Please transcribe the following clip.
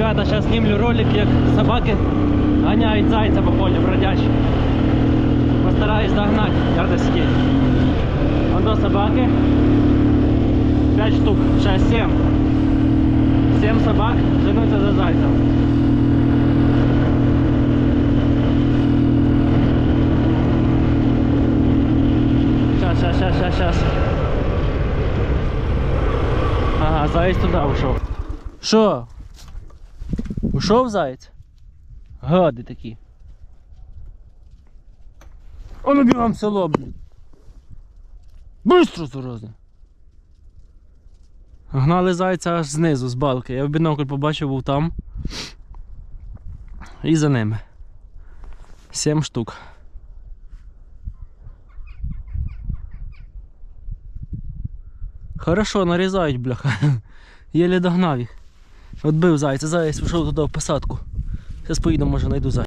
Ребята, сейчас снимлю ролик, як собаки гоняють зайця по полю бродячі. Постараюсь догнать, сидіти. Вон до собаки. 5 штук, 6, 7. 7 собак женуться за зайцем. Сейчас, сейчас, сейчас, сейчас, сейчас. Ага, заяць туди ушов. Що? Ушов заяць? Гади такі. А ну бігом село, блін. Быстро зараза. Гнали зайця аж знизу, з балки. Я в бінокль побачив, був там. І за ними. Сім штук. Хорошо, нарізають, бляха. Єлі догнав їх. Отбив зайця, зараз пішов туди в посадку. Зараз поїду, може знайду зайця.